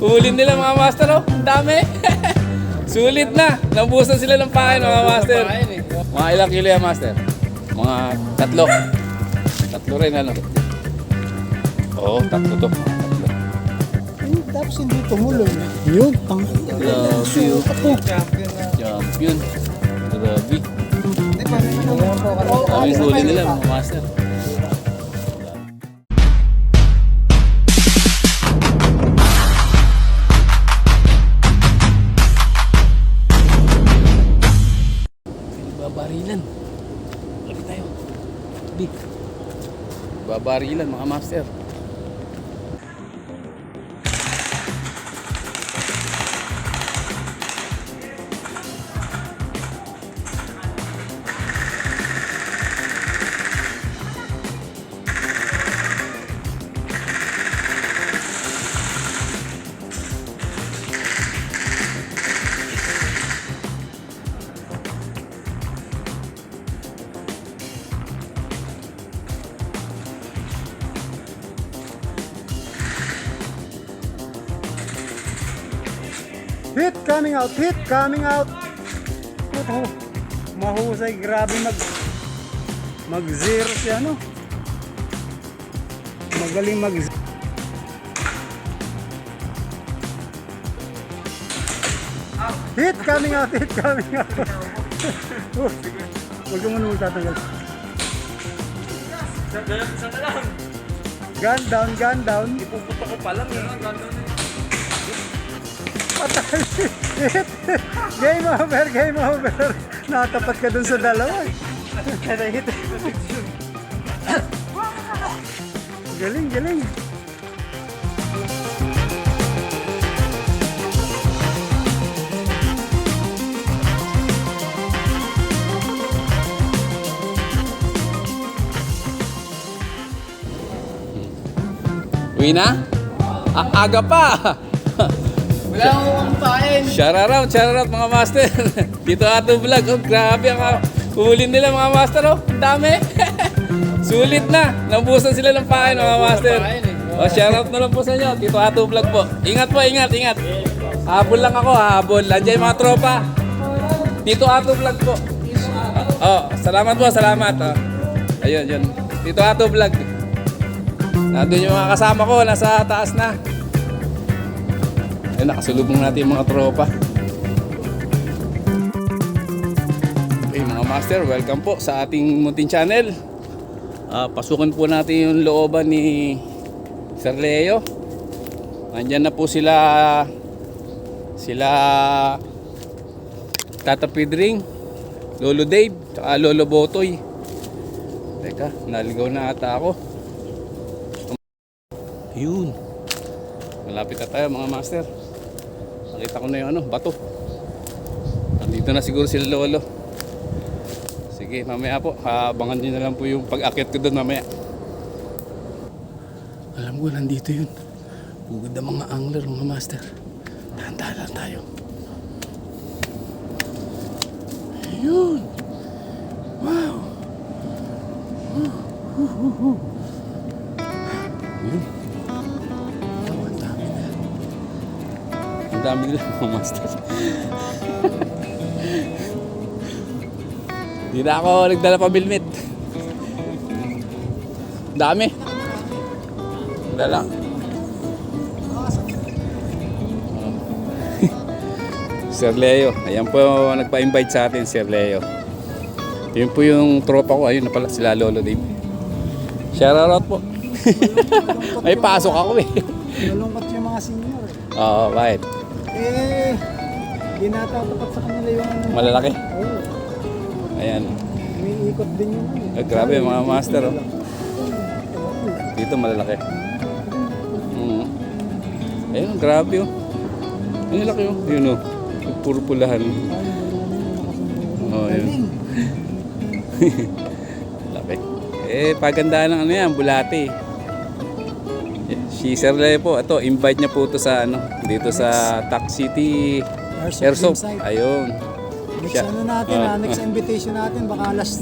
Hulin nila mga master oh. Ang dami. Sulit na. Nabusan sila ng pain mga master. Mga ilang kilo yan master? Mga tatlo. Tatlo rin ano. Oo, tatlo to. Tatlo. Eh, Tapos hindi tumulong. Yun, tang... Grabe oh. Champion. Grabe. Dami huli nila mga master. Babarilan mga master. Hit coming out, hit coming out. Ito, mahusay, grabe mag mag zero si ano. Magaling mag Hit coming out, hit coming out. Huwag mo nung tatanggal. Gun down, gun down. Ipuputo ko pa lang yun. Patay. Hit. game over, game over. Natapat ka dun sa dalawa. eh. Hit. galing, galing. Uwi na? A- aga pa! Wala akong kain. Shout out, shout out mga master. Dito ato vlog. Oh, grabe ang hulin nila mga master. Oh, ang dami. Sulit na. Nabusan sila ng pain mga master. Oh, shout out na lang po sa inyo. Dito ato vlog po. Ingat po, ingat, ingat. Habol lang ako, habol. Nandiyan yung mga tropa. Dito ato vlog po. Oh, salamat po, salamat. Oh. Ayun, yun. Dito ato vlog. Nandun yung mga kasama ko, nasa taas na. Ayun, nakasulubong natin yung mga tropa. Okay, mga master, welcome po sa ating Muntin Channel. Ah, pasukan po natin yung looban ni Sir Leo. Nandyan na po sila sila Tata Pidring, Lolo Dave, tsaka Lolo Botoy. Teka, naligaw na ata ako. Yun. Malapit na tayo mga master. Nakita ko na yung ano, bato. Nandito na siguro sila lolo. Sige, mamaya po. Abangan nyo na lang po yung pag-akit ko doon mamaya. Alam ko, nandito yun. Bugod ang mga angler, mga master. Dahan-dahan lang tayo. Ayun. Wow. Yun. Dami nila mga master. Hindi na ako nagdala pa bilmit. Dami. Dala. Sir Leo. Ayan po nagpa-invite sa atin, Sir Leo. Yun po yung tropa ko. Ayun na pala, sila Lolo Dave. Shout out po. May pasok ako eh. Nalungkot yung mga senior. eh. Oo, bakit? Eh, ginatapat sa kanila yung... Malalaki. Oo, Ayan. may ikot din yun. eh. Grabe, mga master, oh. Dito malalaki. Mm. Ayun, grabe oh. Ayun, laki oh. Yun oh. Puro pulahan. Oh, yun. laki. Eh, pagandaan ng ano yan, bulate. Si Sir Leo po, ito, invite niya po ito sa ano, dito sa Tac City Airsoft Airsoft. site. Ayun. Next Siya- ano natin, Ah, ah, next ah. invitation natin, baka last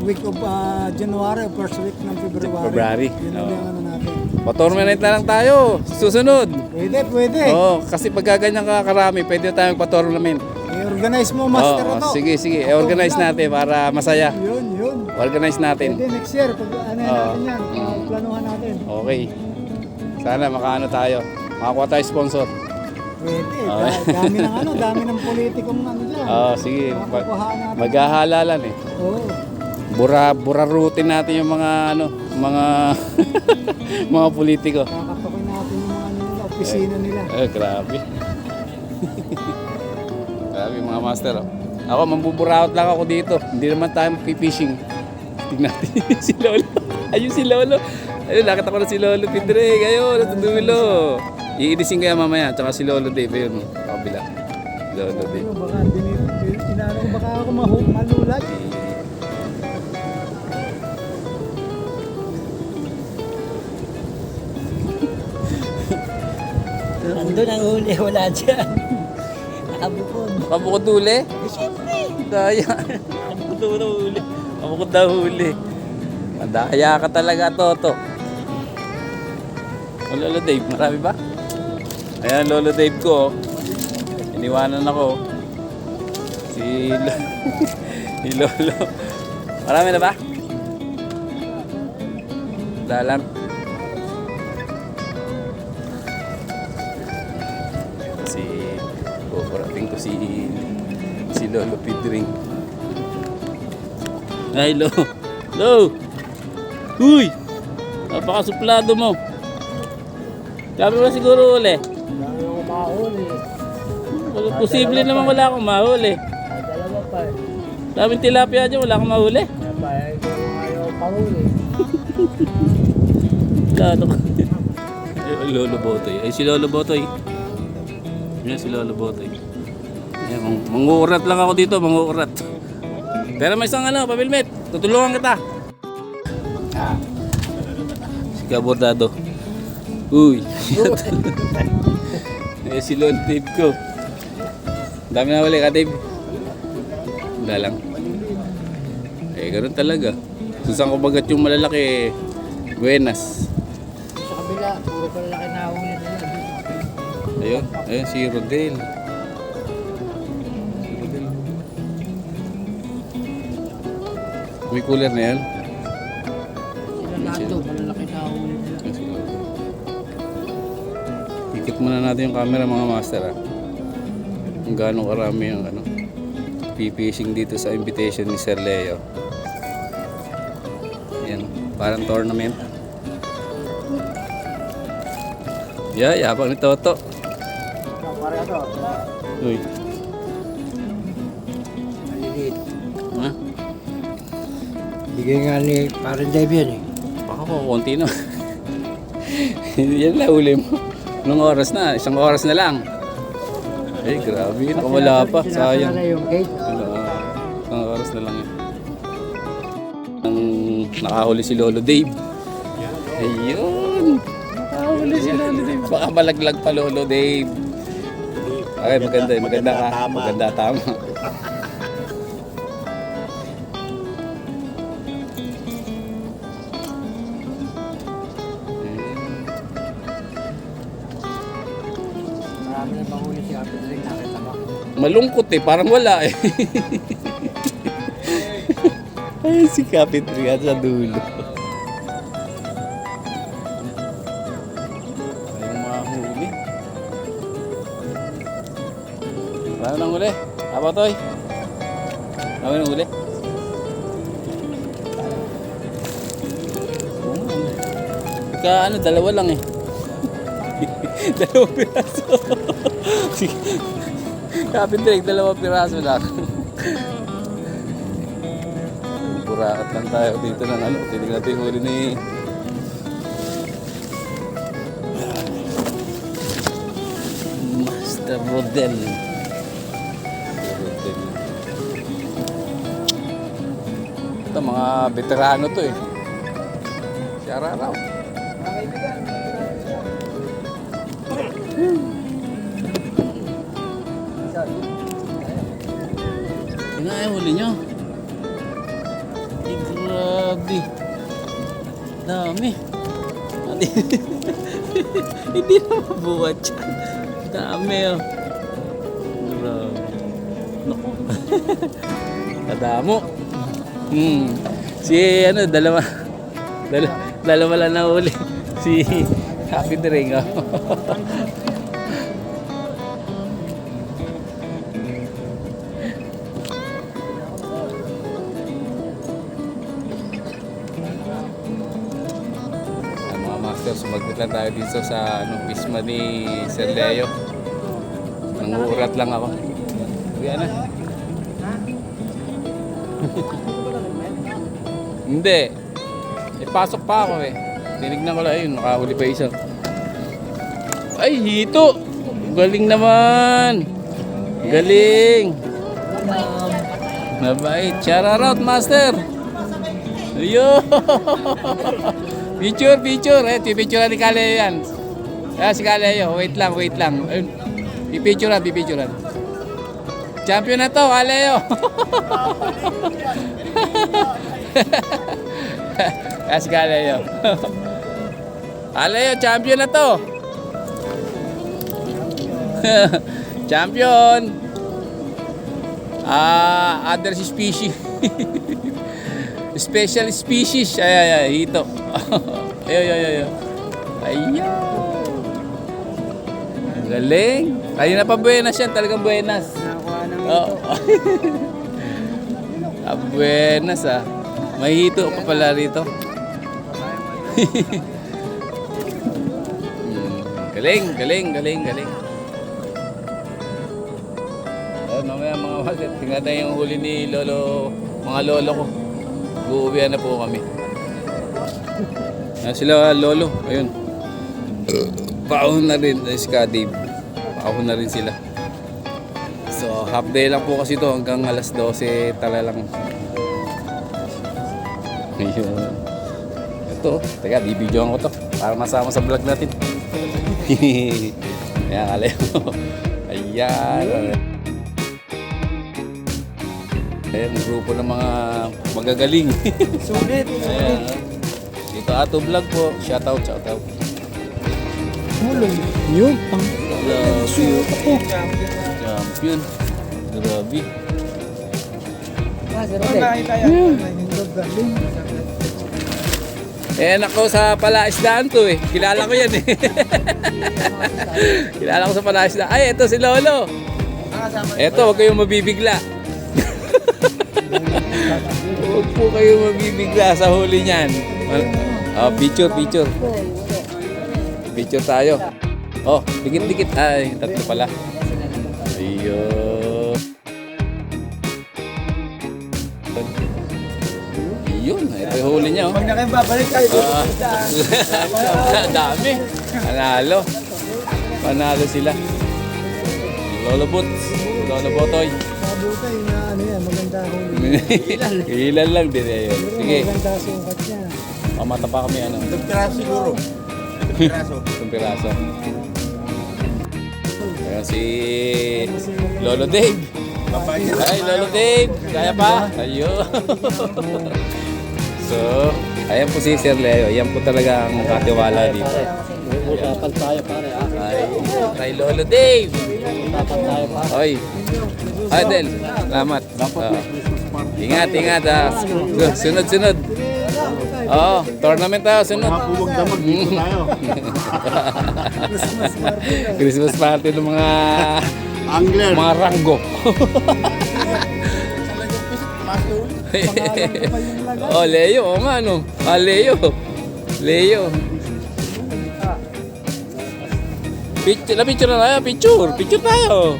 week of ah, January, first week ng February. February, Yun oo. yung ano natin. Pa-tournament na lang tayo. Susunod. Pwede, pwede. Oo, kasi pag ganyan ka karami, pwede tayo magpa-tournament. I-organize mo, master Oo, ano. sige, sige. I-organize natin para masaya. Yun, yun. Organize natin. Pwede next year, pag ano Oo. natin yan, uh, planuhan natin. Okay. Sana makaano tayo. Makakuha tayo sponsor. Pwede. Da- dami ng ano, dami ng politikong ano dyan. Oo, sige. Pag, Makukuhaan natin. maghahalalan eh. Oo. Bura, burarutin natin yung mga ano, mga mga politiko. Kakatokin natin yung mga ano nila, opisina nila. Eh, grabe. grabe mga master. Oh. Ako, mambuburaot lang ako dito. Hindi naman tayo fishing. Tingnan natin si Lolo. Ayun si Lolo. Ayun, nakita ko na si Lolo Pidreg. Ayun, nasa dulo. Iinisin kaya mamaya. Tsaka si Lolo Dave. Ayun, sa kabila. Lolo Dave. Ano, baka, din- inaano ko, baka ako malulat. Nandun ang huli, wala dyan. Nakabukod. Kabukod huli? Eh, siyempre. Daya. Kabukod daw huli. Kabukod daw huli. Madaya ka talaga, Toto. O, Lolo Dave, marami ba? Ayan, Lolo Dave ko. oh. Iniwanan ako. Si, si Lolo. Marami na ba? Lang. Si, kukurating ko si, si Lolo Pidring. Ay, Lo. Lo! Uy! Napakasuplado mo. Sabi mo siguro uli. Dami ako mahuli. Wala, posible naman wala akong mahuli. Dalawa pa eh. Daming tilapia dyan, wala akong mahuli. Napayag ko ayaw pahuli. Lalo ka. Ay, Lolo Botoy. Ay, si Lolo Botoy. Yan si Lolo Botoy. Yan, mang manguurat lang ako dito, manguurat. Pero may isang ano, pamilmet. Tutulungan kita. Ah. Si Kabordado. Uy. eh, si Lolo Dave ko. Dami na wali ka, Dave. Wala lang. Eh, ganun talaga. Susang kumagat yung malalaki, buenas. Sa kabila, puro pala laki na huli. Ayun, ayun si Rodel. Si Rodel. May cooler na yan. Sila lahat Ikot muna natin yung camera mga master ha. Kung gaano karami ang ano, fishing dito sa invitation ni Sir Leo. Yan, parang tournament. Yeah, yabang ni Toto. Uy, ha? Bigay nga ni parang yan eh. Baka ko, konti na. Yan lang uli mo. Anong oras na? Isang oras na lang. Ay, grabe. Nakawala pa. Sayang. yung gate. Wala. Isang oras na lang yun. Ang nakahuli si Lolo Dave. Ayun. Nakahuli si Lolo Dave. Baka malaglag pa Lolo Dave. Okay, maganda. Maganda ka. Maganda tama. Malungkot eh, parang wala eh. Ay, si Kapit Rigat sa dulo. Ay, yung mga huli. Marami nang huli. Apa toy? Marami nang huli. Oo, ano. Ika, ano, dalawa lang eh. Dalawang piraso. Sige. Kapit direct, dalawang piraso lang. Buraat lang tayo dito ng ano. Tinig natin yung huli ni... Master Rodel. Ito mga veterano to eh. Si Araraw. Nga yung huli nyo. Ay, grabe. Dami. Hindi na mabuhat yan. Dami oh. Grabe. Naku. Kadamo. Hmm. Si ano, dalawa. Dalawa, dalawa lang na uli. Si Happy Drink. Oh. Master, sumagot lang tayo dito sa ano, pisma ni Sir Leo. Nanguurat lang ako. Yan na. Hindi. Ipasok pa ako eh. Tinignan ko lang, ayun, nakahuli pa isa. Ay, hito! Galing naman! Galing! Mabait. Shout out, master! Ayun! picture, picture. Eh, pipicture ni Kaleo yan. Ah, si Kaleo. Wait lang, wait lang. Ayun. Pipicturean, pipicturean. Champion na to, Kaleo. ah, si Kaleo. Kaleo, champion na to. champion. Ah, other species. Special species. Ay, ay, ay. Hito. ay, ay, ay, ay. Ayan. Galing. Ayun na pa buenas yan. Talagang buenas. Nakakuha ng Oo. ah, buenas ah. May hito pa pala rito. Hmm, galing, galing, galing, galing. Oh, mamaya mga wasit, tingnan tayo yung huli ni Lolo, mga lolo ko. Uuwihan na po kami. Ah, sila lolo, ayun. Paahon na rin, si Ka Dave. Paahon na rin sila. So, half day lang po kasi to hanggang alas 12 tala lang. Ayun. Ito, teka, bibidyoan ko to para masama sa vlog natin. Ayan, kalayo. Ayan. Ayan, grupo ng mga magagaling. Sulit. Ayan. Dito Ato Vlog po. Shoutout, shoutout. Mulong. Yun. Ang Grabe. Champion. Grabe. Eh, nako sa palaisdaan to eh. Kilala ko yan eh. Kilala ko sa palaisdaan. Ay, ito si Lolo. Ito, huwag kayong mabibigla. Huwag po kayong mabibigla sa huli niyan. Oh, picture, picture. Picture tayo. Oh, dikit-dikit. Ay, tatlo pala. Ayun. Yun, ito yung huli niya. Oh. Pag na kayo babalik tayo. Ah, dami. Panalo. Panalo sila. Lolo Boots. Lolo Botoy. Mabutay na ano yan, maganda huli. Ilan lang din eh yun. Sige, Maganda sukat niya. pamata pa kami ano. Piraso siguro. Piraso. Itong piraso. Ayan si Lolo Dave. Ay, Lolo Dave. Kaya pa? Ayun. so, ayan po si Sir Leo. Yan po talaga ang katiwala dito. Tapal tayo pare ah. Ay, kay Lolo Dave. Tapal tayo pare. Oy. Adel, salamat. Ah. ingat, ingat. ah. Sunod, sunod. Oo, tournament tayo, sunod. Huwag damag dito tayo. Christmas party ng mga Angler. mga ranggo. oh, Leo, oo nga no. Ah, Leo. Leo. Picture, na picture na tayo, picture. Picture tayo.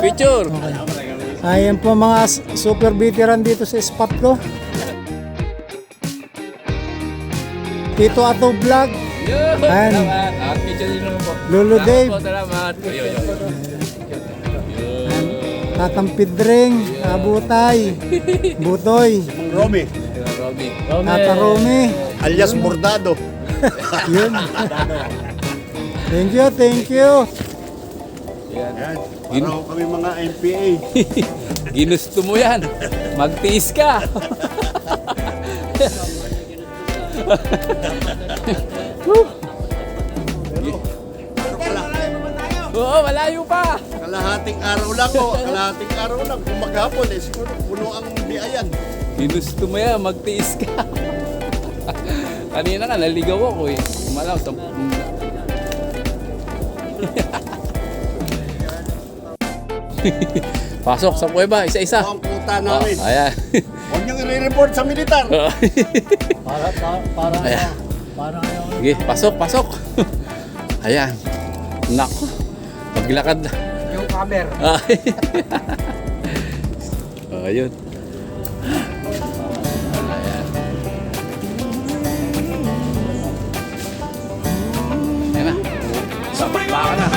Picture. Ayan po mga super veteran dito sa spot ko. Tito Ato Vlog, Ayan. Salamat Dave. salamat. Tatang Pidring, Abutay, Butoy, Romy. Robby. Tata Romy. Alias Bordado. Yun. thank you, thank you. Yan. Yun. Para kami mga NPA. Ginusto mo yan. Magtiis ka. Whew. Oo, malayo pa. Kalahating araw lang o, kalahating araw lang. Kung maghapon eh, siguro puno ang biayan. Ginusto mo yan, magtiis ka. Kanina ka, naligaw ako eh. Malaw, sa... Pasok sa kuweba, isa-isa. Ang puta namin. Oh, ayan. Huwag niyong i-report sa militar. Oh. para, para, ayan. para, para. Sige, pasok, pasok. ayan. Nako. Paglakad. Yung cover. oh, ayun. Ayan. Ayan na. Sabay pa ka na.